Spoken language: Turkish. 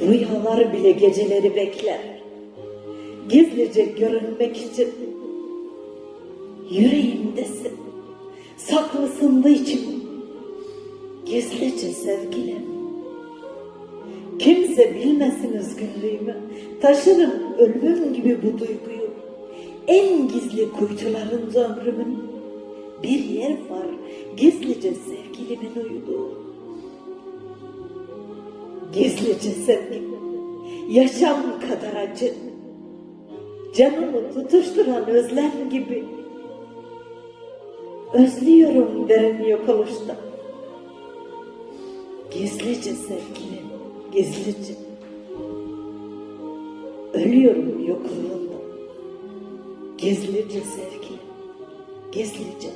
Rüyalar bile geceleri bekler. Gizlice görünmek için. Yüreğimdesin. Saklısın da içim. Gizlice sevgilim. Kimse bilmesin üzgünlüğümü. Taşırım ölümüm gibi bu duyguyu. En gizli kuytularında ömrümün bir yer var gizlice sevgilimin uyuduğu. Gizlice sevgilim, yaşam kadar acı. Canımı tutuşturan özlem gibi. Özlüyorum derin yok oluşta. Gizlice sevgilim, gizlice. Ölüyorum yokluğunda. Gizlice sevgilim, gizlice.